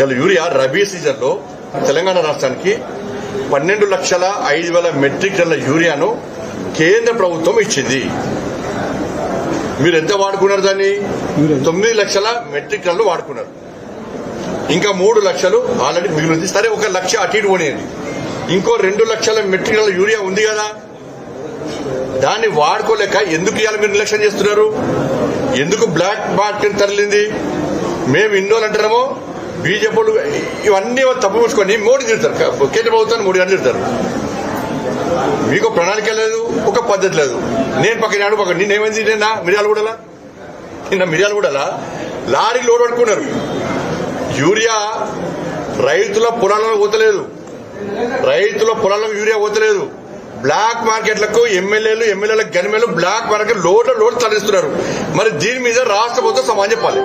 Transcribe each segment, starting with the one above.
ఇలా యూరియా రబీ సీజన్లో తెలంగాణ రాష్ట్రానికి పన్నెండు లక్షల ఐదు వేల మెట్రిక్ టన్ల యూరియాను కేంద్ర ప్రభుత్వం ఇచ్చింది. మీరు ఎంత వాడుకున్నారు దాన్ని? తొమ్మిది లక్షల మెట్రిక్ టన్లు వాడుకున్నారు. ఇంకా మూడు లక్షలు ఆల్రెడీ మిగిలింది. సరే ఒక లక్ష అటు ఇటు పోనీయండి. ఇంకో రెండు లక్షల మెట్రిక్ టన్ల యూరియా ఉంది కదా. దాన్ని వాడుకోలేక ఎందుకు ఇవాళ మీరు నిర్లక్ష్యం చేస్తున్నారు? ఎందుకు బ్లాక్ మార్కెట్ తరలింది? మేము ఇన్నోళ్ళు అంటారేమో బీజేపీలు ఇవన్నీ తప్పు మోడీ తిడతారు. కేంద్ర ప్రభుత్వాన్ని మోడీ గారు తిడతారు. మీకు ప్రణాళిక లేదు ఒక పద్ధతి లేదు. నేను పక్కన ఆడు పక్కన నిన్నేమైంది నిన్న మిర్యాల కూడా నిన్న మిర్యాల కూడా లారీ లోడ్ పట్టుకున్నారు. యూరియా రైతుల పొలాలను పోతలేదు. రైతుల పొలాలకు యూరియా పోతలేదు. బ్లాక్ మార్కెట్లకు ఎమ్మెల్యేలు ఎమ్మెల్యేల గనిమేలు బ్లాక్ మార్కెట్ లోడ్ల లోడ్ తరలిస్తున్నారు. మరి దీని మీద రాష్ట్ర ప్రభుత్వం సమాధానం చెప్పాలి.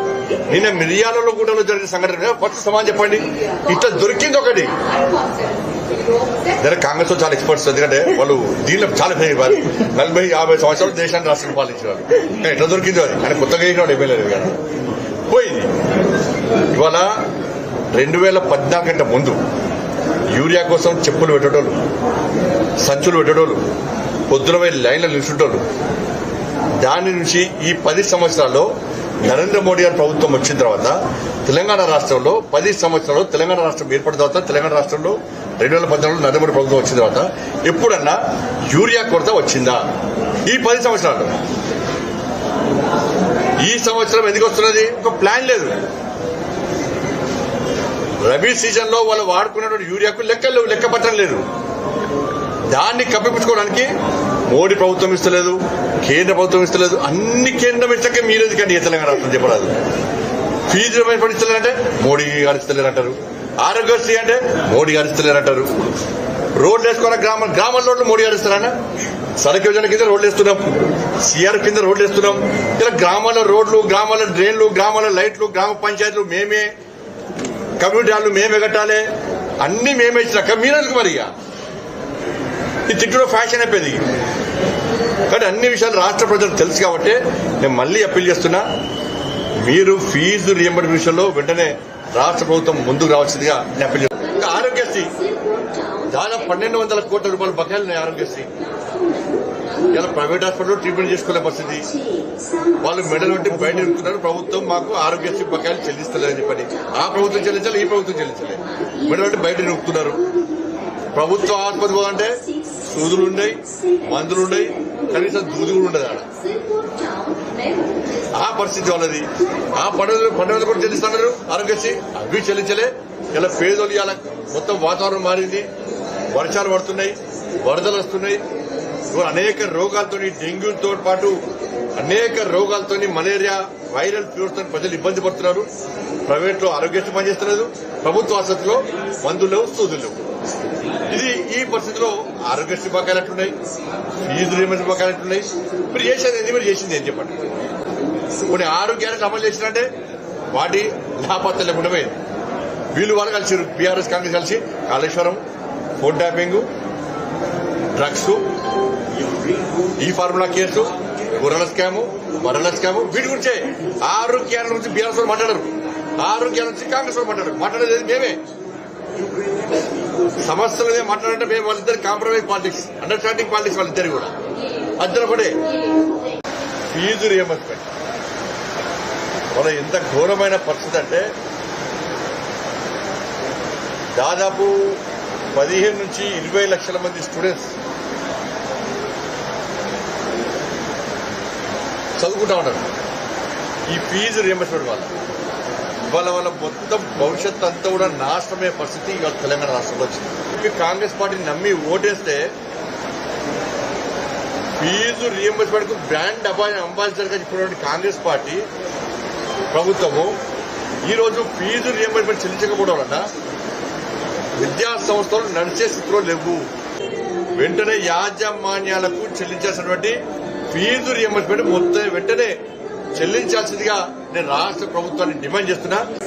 నిన్న మిర్యాలలో కూడా జరిగిన సంఘటన కొత్త ఫస్ట్ చెప్పండి. ఇట్లా దొరికింది ఒకటి. దగ్గర కాంగ్రెస్లో చాలా ఎక్స్పర్ట్స్ ఎందుకంటే వాళ్ళు దీనిలో చాలా ఫెయిల్ వారు నలభై యాభై సంవత్సరాలు దేశాన్ని రాష్ట్రం పాలించేవారు ఎట్లా దొరికింది అది ఆయన కొత్తగా వేసినాడు ఎమ్మెల్యే కానీ పోయింది. ఇవాళ రెండు వేల పద్నాలుగు గంట ముందు యూరియా కోసం చెప్పులు పెట్టడోళ్ళు సంచులు పెట్టేటోళ్ళు పొద్దున పోయి లైన్లో నిల్చుంటోళ్ళు దాని నుంచి ఈ పది సంవత్సరాల్లో నరేంద్ర మోడీ గారి ప్రభుత్వం వచ్చిన తర్వాత తెలంగాణ రాష్ట్రంలో పది సంవత్సరాలు తెలంగాణ రాష్ట్రం ఏర్పడిన తర్వాత తెలంగాణ రాష్ట్రంలో రెండు వేల పద్నాలుగులో నరేంద్ర మోడీ ప్రభుత్వం వచ్చిన తర్వాత ఎప్పుడన్నా యూరియా కొరత వచ్చిందా? ఈ పది సంవత్సరాలు. ఈ సంవత్సరం ఎందుకు వస్తున్నది? ఒక ప్లాన్ లేదు. రబీ సీజన్లో వాళ్ళు వాడుకున్నటువంటి యూరియాకు లెక్కలు లెక్క పట్టడం లేదు. దాన్ని కప్పిపుచ్చుకోవడానికి మోడీ ప్రభుత్వం ఇస్తలేదు కేంద్ర ప్రభుత్వం ఇస్తలేదు అన్ని కేంద్రం ఇచ్చకే మీరు ఎందుకండి తెలంగాణ రాష్ట్రం చెప్పరాదు. ఫీజు రిమైండ్ మోడీ గారు ఇస్తలేరంటారు. ఆరోగ్యశ్రీ అంటే మోడీ గారు ఇస్తలేరంటారు. రోడ్లు వేసుకోవాలి గ్రామ గ్రామాల రోడ్లు మోడీ గారు ఇస్తారన్నా? సడక్ యోజన కింద రోడ్లు వేస్తున్నాం. సిఆర్ కింద రోడ్లు వేస్తున్నాం. ఇలా గ్రామాల రోడ్లు గ్రామాల డ్రైన్లు గ్రామాల లైట్లు గ్రామ పంచాయతీలు మేమే కమ్యూనిటీ హాళ్ళు మేమే కట్టాలి. అన్ని మేమే ఇచ్చినాక మీరెందుకు మరి ఇక ఈ ఫ్యాషన్ అయిపోయింది. కానీ అన్ని విషయాలు రాష్ట్ర ప్రజలకు తెలుసు కాబట్టి నేను మళ్ళీ అప్పీల్ చేస్తున్నా మీరు ఫీజు రియంబర్ విషయంలో వెంటనే రాష్ట్ర ప్రభుత్వం ముందుకు రావాల్సిందిగా నేను అప్పీల్ చేస్తున్నా. ఆరోగ్యశ్రీ. దాదాపు పన్నెండు వందల కోట్ల రూపాయల బకాయిలు ఉన్నాయి ఆరోగ్యశ్రీ. ఇలా ప్రైవేట్ హాస్పిటల్లో ట్రీట్మెంట్ చేసుకోలే పరిస్థితి. వాళ్ళు మెడల్ పెట్టి బయట నిలుపుతున్నారు ప్రభుత్వం మాకు ఆరోగ్యశ్రీ బకాయిలు చెల్లిస్తలేదని చెప్పని. ఆ ప్రభుత్వం చెల్లించాలి? ఈ ప్రభుత్వం చెల్లించాలి. మెడల్ పెట్టి బయట నిలుపుతున్నారు ప్రభుత్వ ఆసుపత్రి పోదంటే సూదులు మందులుండయి కనీసం దూది కూడా ఉండదు ఆడ. ఆ పరిస్థితి వాళ్ళది. ఆ పండుగలు పండుగలు కూడా చెల్లిస్తున్నారు ఆరోగ్యశ్రీ అవి చెల్లించలే. ఇలా పేదోళ్ళు ఇవాళ మొత్తం వాతావరణం మారింది. వర్షాలు పడుతున్నాయి వరదలు వస్తున్నాయి. అనేక రోగాలతో డెంగ్యూతో పాటు అనేక రోగాలతో మలేరియా వైరల్ ఫీవర్స్తో ప్రజలు ఇబ్బంది పడుతున్నారు. ప్రైవేట్లో ఆరోగ్యశ్రీ పనిచేస్తున్నారు ప్రభుత్వ ఆసుపత్రిలో మందులు లేవు సూదులు లేవు. ఇది ఈ పరిస్థితిలో ఆరోగ్యశ్రీ బకాయిలు ఎట్లున్నాయి? ఫీజు రియంబర్స్మెంట్ బకాయిలు ఎట్లున్నాయి? మీరు చేసేది ఏంది? మీరు చేసింది ఏం చెప్పండి. కొన్ని ఆరోగ్యానికి అమలు చేసినట్టే వాటి లాభార్త లేకుండా పోయింది. వీళ్ళు వాళ్ళు కలిసి బీఆర్ఎస్ కాంగ్రెస్ కలిసి Kaleshwaram phone tapping drugs E formula case గుర్రల scam మరల స్కాము వీటి గురించే ఆరోగ్యాల నుంచి బీఆర్ఎస్ వాళ్ళు మాట్లాడరు. ఆరోగ్యాల నుంచి కాంగ్రెస్ వాళ్ళు మాట్లాడరు. మాట్లాడేది మేమే. సమస్యలు ఏదో మాట్లాడంటే మేము వాళ్ళిద్దరు కాంప్రమైజ్ పాలిటిక్స్ అండర్స్టాండింగ్ పాలిటిక్స్ వాళ్ళిద్దరు కూడా. అందరూ ఒకటే ఫీజు రియంబర్స్మెంట్ మన ఎంత ఘోరమైన పరిస్థితి అంటే దాదాపు పదిహేను నుంచి ఇరవై లక్షల మంది స్టూడెంట్స్ చదువుకుంటా ఉన్నారు. ఈ ఫీజు రియంబర్స్మెంట్ వల్ల ఇవాళ వాళ్ళ మొత్తం భవిష్యత్ అంతా కూడా నాశనమే పరిస్థితి ఇవాళ తెలంగాణ రాష్ట్రంలో వచ్చింది. కాంగ్రెస్ పార్టీని నమ్మి ఓటేస్తే ఫీజు రియంబర్స్మెంట్ బ్రాండ్ అబాయ్ అంబాసిడర్గా చెప్పినటువంటి కాంగ్రెస్ పార్టీ ప్రభుత్వము ఈ రోజు ఫీజు రీఎంబర్స్మెంట్ చెల్లించకపోవడం వలన విద్యా సంస్థలు నడిచే స్థితిలో లేవు. వెంటనే యాజమాన్యాలకు చెల్లించాల్సినటువంటి ఫీజు రియంబర్స్మెంట్ మొత్తం వెంటనే చెల్లించాల్సిందిగా నేను రాష్ట్ర ప్రభుత్వాన్ని డిమాండ్ చేస్తున్నా.